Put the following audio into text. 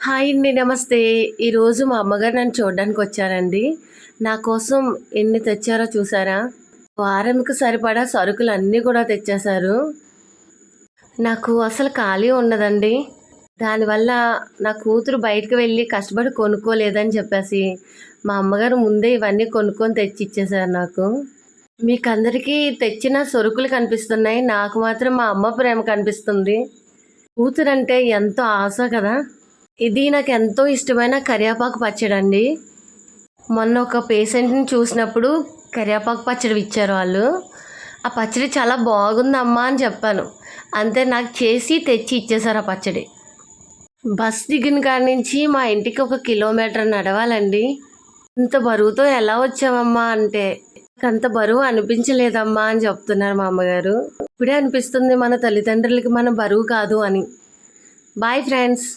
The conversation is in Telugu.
హాయ్ అండి నమస్తే. ఈరోజు మా అమ్మగారు నన్ను చూడడానికి వచ్చారండి. నా కోసం ఎన్ని తెచ్చారో చూసారా? వారంకి సరిపడా సరుకులు అన్నీ కూడా తెచ్చేశారు. నాకు అసలు ఖాళీ ఉండదండి. దానివల్ల నా కూతురు బయటకు వెళ్ళి కష్టపడి కొనుక్కోలేదని చెప్పేసి మా అమ్మగారు ముందే ఇవన్నీ కొనుక్కొని తెచ్చి ఇచ్చేశారు నాకు. మీకు అందరికీ తెచ్చిన సరుకులు కనిపిస్తున్నాయి. నాకు మాత్రం మా అమ్మ ప్రేమ కనిపిస్తుంది. కూతురు అంటే ఎంతో ఆశ కదా? ఇది నాకు ఎంతో ఇష్టమైన కరివేపాకు పచ్చడి అండి మొన్న ఒక పేషెంట్ని చూసినప్పుడు కరివేపాకు పచ్చడి ఇచ్చారు వాళ్ళు. ఆ పచ్చడి చాలా బాగుందమ్మా అని చెప్పాను. అంతే నాకు చేసి తెచ్చి ఇచ్చేశారు ఆ పచ్చడి. బస్ దిగిన కాడి నుంచి మా ఇంటికి ఒక కిలోమీటర్ నడవాలండి. ఇంత బరువుతో ఎలా వచ్చావమ్మా అంటే అంత బరువు అనిపించలేదమ్మా అని చెప్తున్నారు మా అమ్మగారు. ఇప్పుడే అనిపిస్తుంది మన తల్లిదండ్రులకి మన బరువు కాదు అని. Boy friends.